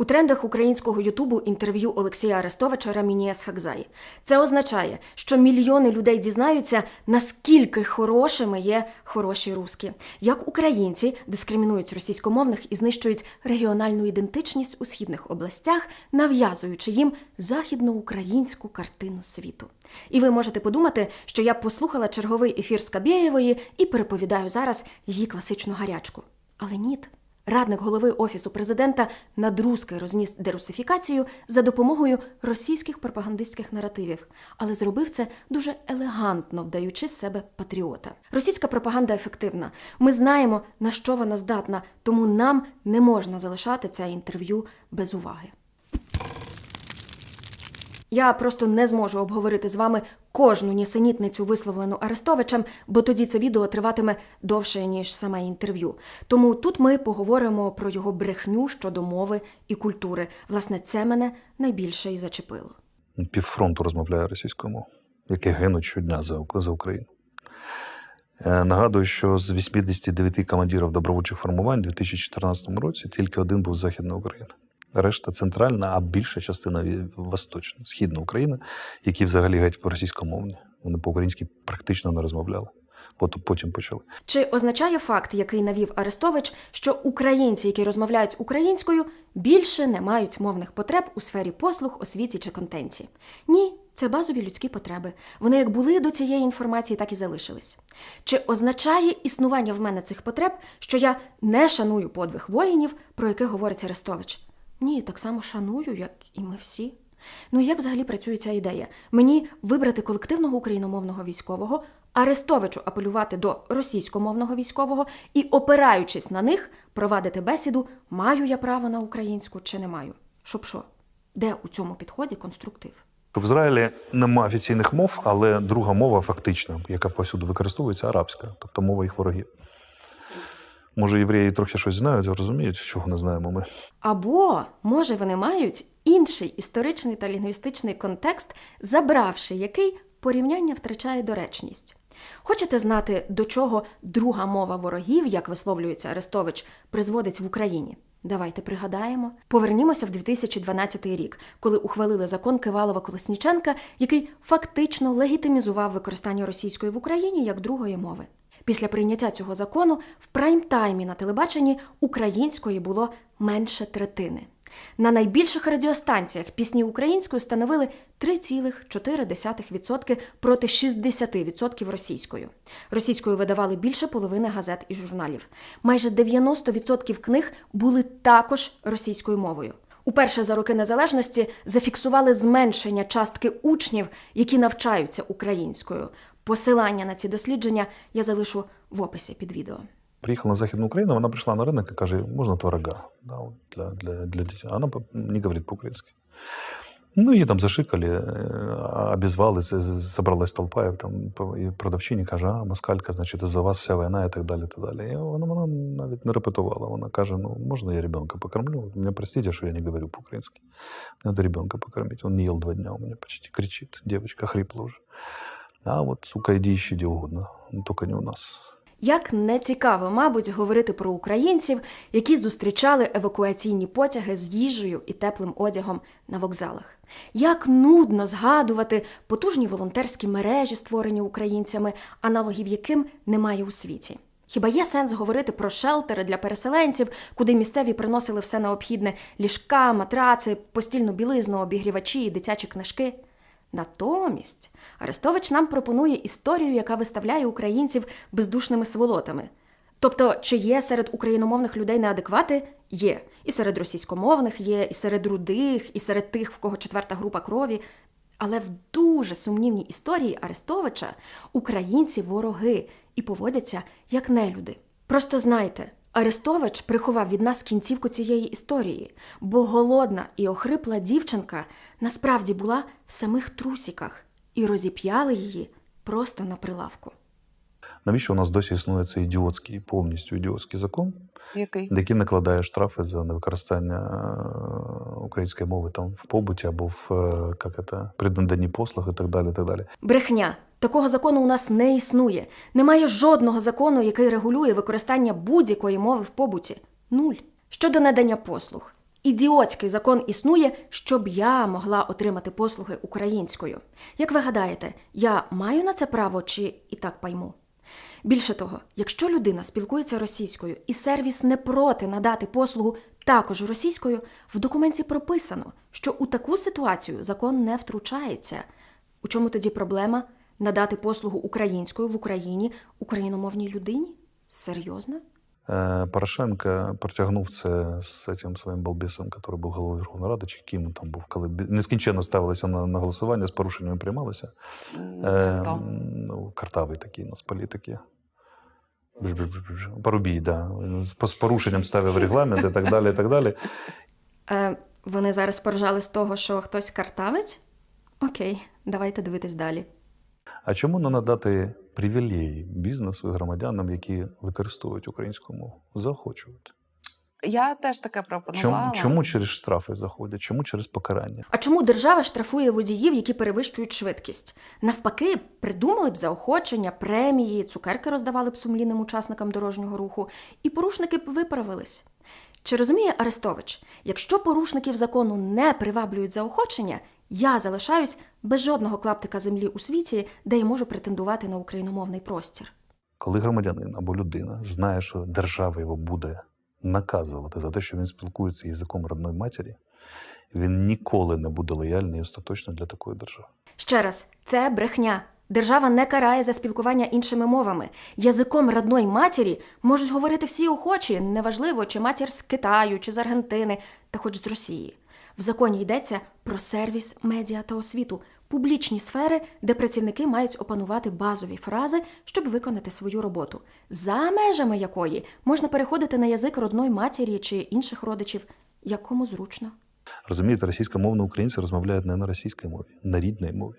У трендах українського Ютубу інтерв'ю Олексія Арестовича Рамінія Схакзаї. Це означає, що мільйони людей дізнаються, наскільки хорошими є хороші руски, як українці дискримінують російськомовних і знищують регіональну ідентичність у східних областях, нав'язуючи їм західноукраїнську картину світу. І ви можете подумати, що я послухала черговий ефір Скабєєвої і переповідаю зараз її класичну гарячку. Але ніт. Радник голови Офісу президента надрузки розніс дерусифікацію за допомогою російських пропагандистських наративів, але зробив це дуже елегантно, вдаючи себе патріота. Російська пропаганда ефективна. Ми знаємо, на що вона здатна, тому нам не можна залишати це інтерв'ю без уваги. Я просто не зможу обговорити з вами кожну нісенітницю, висловлену Арестовичем, бо тоді це відео триватиме довше, ніж саме інтерв'ю. Тому тут ми поговоримо про його брехню щодо мови і культури. Власне, це мене найбільше і зачепило. півфронту розмовляє російською мовою, які гинуть щодня за, за Україну. Е, Нагадую, що з 89 командирів добровольчих формувань у 2014 році тільки один був з Західної України. Решта центральна, а більша частина восточна, східна Україна, які взагалі геть російськомовні. Вони по-українськи практично не розмовляли. Потім почали. Чи означає факт, який навів Арестович, що українці, які розмовляють українською, більше не мають мовних потреб у сфері послуг, освіті чи контенті? Ні, це базові людські потреби. Вони як були до цієї інформації, так і залишились. Чи означає існування в мене цих потреб, що я не шаную подвиг воїнів, про яких говорить Арестович? Ні, так само шаную, як і ми всі. Ну як взагалі працює ця ідея? Мені вибрати колективного україномовного військового, Арестовичу апелювати до російськомовного військового і, опираючись на них, провадити бесіду, маю я право на українську чи не маю. Щоб що? Де у цьому підході конструктив? В Ізраїлі нема офіційних мов, але друга мова фактично, яка повсюди використовується, арабська, тобто мова їх ворогів. Може, євреї трохи щось знають, розуміють, чого не знаємо ми. Або, може, вони мають інший історичний та лінгвістичний контекст, забравши який порівняння втрачає доречність. Хочете знати, до чого друга мова ворогів, як висловлюється Арестович, призводить в Україні? Давайте пригадаємо. Повернімося в 2012 рік, коли ухвалили закон Кивалова Колесніченка, який фактично легітимізував використання російської в Україні як другої мови. Після прийняття цього закону в прайм-таймі на телебаченні української було менше третини. На найбільших радіостанціях пісні українською становили 3,4% проти 60% російською. Російською видавали більше половини газет і журналів. Майже 90% книг були також російською мовою. Уперше за роки незалежності зафіксували зменшення частки учнів, які навчаються українською. Посилання на ці дослідження я залишу в описі під відео. Приїхала на Західну Україну, вона прийшла на ринок і каже, можна творога да, для, для, для дітей. Вона не говорить по-українськи. Ну, її там зашикали, е, обізвали, з- зібралась толпа, і, там, і продавчині каже, а, москалька, значить, за вас вся війна і так далі. Так далі. І вона, вона навіть не репетувала. Вона каже, ну, можна я ребенка покормлю? Меня простите, что я не говорю по-украински. Надо ребенка покормить. Он не ел два дня у меня почти. Кричит. Девочка хрипла уже. А вот, сука, иди ищи где угодно. Но только не у нас. Як не цікаво, мабуть, говорити про українців, які зустрічали евакуаційні потяги з їжею і теплим одягом на вокзалах. Як нудно згадувати потужні волонтерські мережі, створені українцями, аналогів яким немає у світі. Хіба є сенс говорити про шелтери для переселенців, куди місцеві приносили все необхідне ліжка, матраци, постільну білизну, обігрівачі і дитячі книжки? Натомість Арестович нам пропонує історію, яка виставляє українців бездушними сволотами. Тобто, чи є серед україномовних людей неадеквати? Є. І серед російськомовних є, і серед рудих, і серед тих, в кого четверта група крові. Але в дуже сумнівній історії Арестовича українці вороги і поводяться як нелюди. Просто знайте, Арестович приховав від нас кінцівку цієї історії, бо голодна і охрипла дівчинка насправді була в самих трусіках і розіп'яли її просто на прилавку. Навіщо у нас досі існує цей ідіотський, повністю ідіотський закон, Який? який накладає штрафи за невикористання е, української мови там в побуті або в е, як це, при наданні послуг і так далі. Так далі. Брехня. Такого закону у нас не існує. Немає жодного закону, який регулює використання будь-якої мови в побуті. Нуль. Щодо надання послуг. Ідіотський закон існує, щоб я могла отримати послуги українською. Як ви гадаєте, я маю на це право чи і так пойму? Більше того, якщо людина спілкується російською і сервіс не проти надати послугу також російською, в документі прописано, що у таку ситуацію закон не втручається. У чому тоді проблема надати послугу українською в Україні україномовній людині? Серйозно? Е, Порошенко протягнув це з цим своїм балбісом, який був головою Верховної Ради, чи ким там був, коли нескінченно ставилися на, на голосування, з порушеннями приймалися. Це Е, хто? ну, картавий такий у нас політики. Парубій, да. З- з порушенням ставив регламент і так далі. І так далі. Е, вони зараз поржали з того, що хтось картавець? Окей, давайте дивитись далі. А чому не надати привілеї бізнесу і громадянам, які використовують українську мову? Заохочувати. Я теж таке пропонувала. Чому, чому через штрафи заходять? Чому через покарання? А чому держава штрафує водіїв, які перевищують швидкість? Навпаки, придумали б заохочення, премії, цукерки роздавали б сумлінним учасникам дорожнього руху, і порушники б виправились. Чи розуміє Арестович, якщо порушників закону не приваблюють заохочення, я залишаюсь без жодного клаптика землі у світі, де я можу претендувати на україномовний простір. Коли громадянин або людина знає, що держава його буде наказувати за те, що він спілкується язиком родної матері, він ніколи не буде лояльний і остаточно для такої держави. Ще раз, це брехня. Держава не карає за спілкування іншими мовами. Язиком родної матері можуть говорити всі охочі, неважливо, чи матір з Китаю, чи з Аргентини, та хоч з Росії. В законі йдеться про сервіс, медіа та освіту, публічні сфери, де працівники мають опанувати базові фрази, щоб виконати свою роботу, за межами якої можна переходити на язик родної матері чи інших родичів, як кому зручно. Розумієте, російськомовні українці розмовляють не на російській мові, на рідній мові.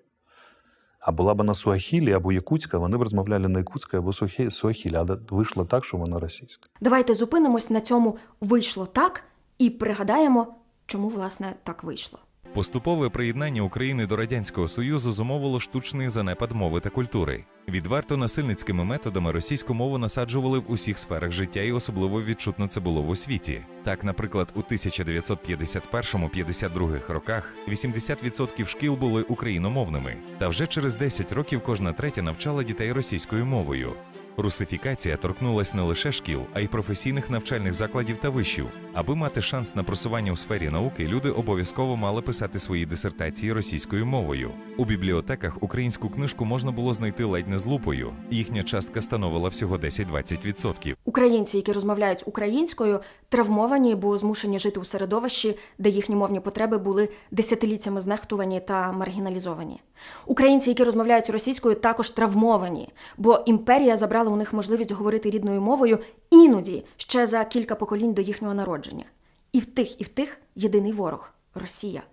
А була б на суахілі або якутська, вони б розмовляли на якутській або суахі- суахілі, але вийшло так, що вона російська. Давайте зупинимось на цьому вийшло так і пригадаємо, чому власне так вийшло. Поступове приєднання України до радянського союзу зумовило штучний занепад мови та культури. Відверто насильницькими методами російську мову насаджували в усіх сферах життя, і особливо відчутно це було в освіті. Так, наприклад, у 1951-52 роках 80% шкіл були україномовними, та вже через 10 років кожна третя навчала дітей російською мовою. Русифікація торкнулась не лише шкіл, а й професійних навчальних закладів та вишів. Аби мати шанс на просування у сфері науки, люди обов'язково мали писати свої дисертації російською мовою. У бібліотеках українську книжку можна було знайти ледь не з лупою. Їхня частка становила всього 10-20%. Українці, які розмовляють українською, травмовані, бо змушені жити у середовищі, де їхні мовні потреби були десятиліттями знехтувані та маргіналізовані. Українці, які розмовляють російською, також травмовані, бо імперія забрала у них можливість говорити рідною мовою іноді ще за кілька поколінь до їхнього народження. І в тих, і в тих єдиний ворог Росія.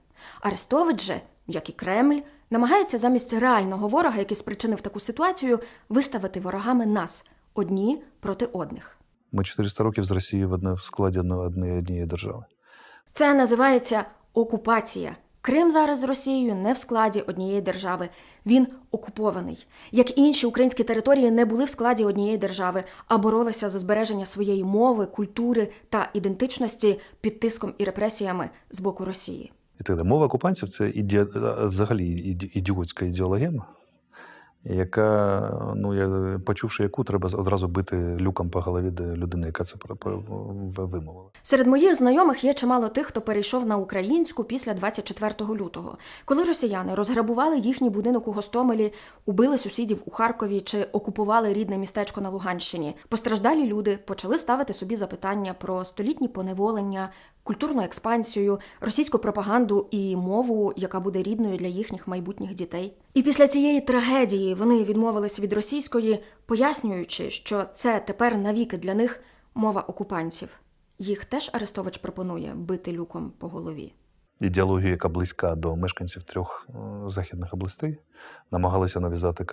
Арестович же, як і Кремль, намагається замість реального ворога, який спричинив таку ситуацію, виставити ворогами нас одні проти одних. Ми 400 років з Росії в одне в складі однієї держави. Це називається окупація. Крим зараз з Росією не в складі однієї держави. Він окупований. Як інші українські території не були в складі однієї держави, а боролися за збереження своєї мови, культури та ідентичності під тиском і репресіями з боку Росії. І так. Мова окупантів це іде... взагалі іді- ідіотська ідеологема, яка, ну, я, почувши яку, треба одразу бити люком по голові де людини, яка це вимовила. Серед моїх знайомих є чимало тих, хто перейшов на українську після 24 лютого, коли росіяни розграбували їхній будинок у Гостомелі, убили сусідів у Харкові чи окупували рідне містечко на Луганщині. Постраждалі люди почали ставити собі запитання про столітні поневолення, культурну експансію, російську пропаганду і мову, яка буде рідною для їхніх майбутніх дітей. І після цієї трагедії вони відмовились від російської, пояснюючи, що це тепер навіки для них мова окупантів. Їх теж Арестович пропонує бити люком по голові. Ідеологія, яка близька до мешканців трьох е, західних областей, намагалися нав'язати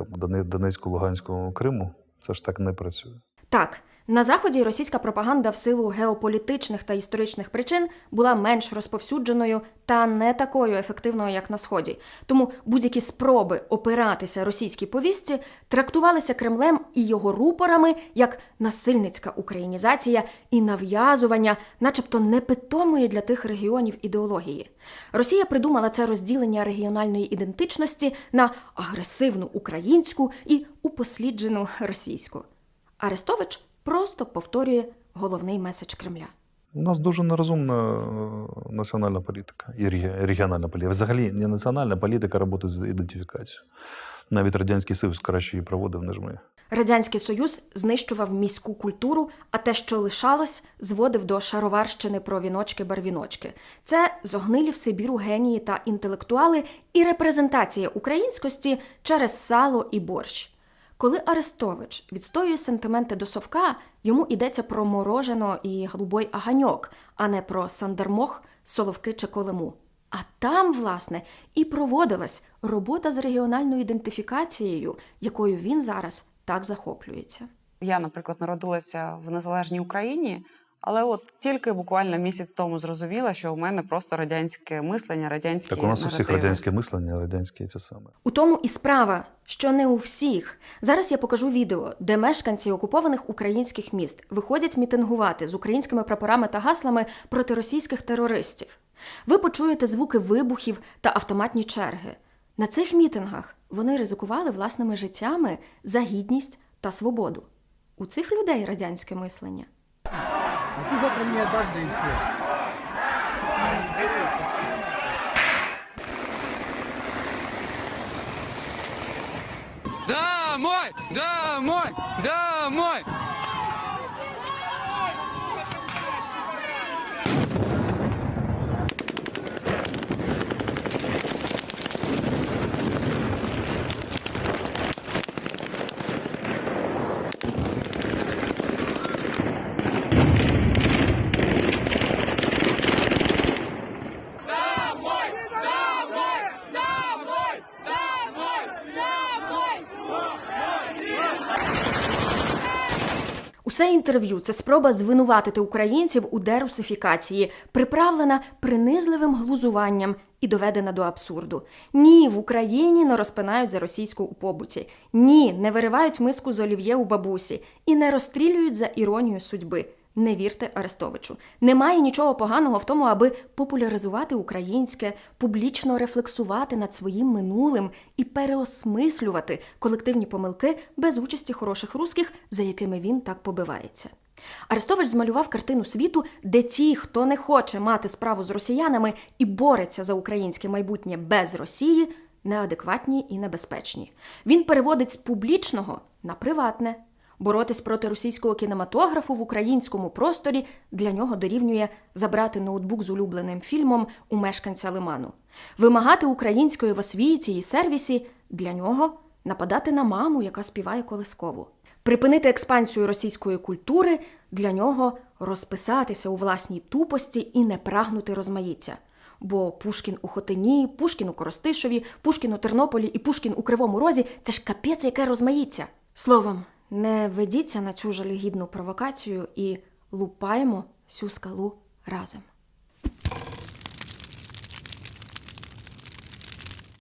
Донецьку, Луганську, Криму. Це ж так не працює. Так, на заході російська пропаганда в силу геополітичних та історичних причин була менш розповсюдженою та не такою ефективною, як на сході. Тому будь-які спроби опиратися російській повістці трактувалися Кремлем і його рупорами як насильницька українізація і нав'язування, начебто непитомої для тих регіонів ідеології. Росія придумала це розділення регіональної ідентичності на агресивну українську і упосліджену російську. Арестович просто повторює головний меседж Кремля. У нас дуже нерозумна е, національна політика і регіональна політика. Взагалі не національна політика роботи з ідентифікацією. Навіть Радянський Союз краще її проводив, ніж ми. Радянський Союз знищував міську культуру, а те, що лишалось, зводив до шароварщини про віночки-барвіночки. Це зогнилі в Сибіру генії та інтелектуали і репрезентація українськості через сало і борщ. Коли Арестович відстоює сентименти до совка, йому йдеться про морожено і голубой аганьок, а не про сандермох, соловки чи колему. А там, власне, і проводилась робота з регіональною ідентифікацією, якою він зараз так захоплюється. Я, наприклад, народилася в незалежній Україні, але от тільки буквально місяць тому зрозуміла, що у мене просто радянське мислення, радянські Так у нас у всіх радянське мислення, радянські ті саме. У тому і справа, що не у всіх. Зараз я покажу відео, де мешканці окупованих українських міст виходять мітингувати з українськими прапорами та гаслами проти російських терористів. Ви почуєте звуки вибухів та автоматні черги. На цих мітингах вони ризикували власними життями за гідність та свободу. У цих людей радянське мислення. А ты завтра мне отдашь, да и все. Домой! Домой! Домой! Інтерв'ю це спроба звинуватити українців у дерусифікації, приправлена принизливим глузуванням і доведена до абсурду. Ні, в Україні не розпинають за російську у побуті. Ні, не виривають миску з олів'є у бабусі і не розстрілюють за іронію судьби. Не вірте Арестовичу. Немає нічого поганого в тому, аби популяризувати українське, публічно рефлексувати над своїм минулим і переосмислювати колективні помилки без участі хороших русських, за якими він так побивається. Арестович змалював картину світу, де ті, хто не хоче мати справу з росіянами і бореться за українське майбутнє без Росії, неадекватні і небезпечні. Він переводить з публічного на приватне. Боротись проти російського кінематографу в українському просторі для нього дорівнює забрати ноутбук з улюбленим фільмом у мешканця лиману. Вимагати української в освіті і сервісі для нього нападати на маму, яка співає колискову. Припинити експансію російської культури для нього розписатися у власній тупості і не прагнути розмаїття. Бо Пушкін у Хотині, Пушкін у Коростишові, Пушкін у Тернополі і Пушкін у Кривому Розі це ж капець, яке розмаїття. Словом, не ведіться на цю жалюгідну провокацію і лупаємо цю скалу разом.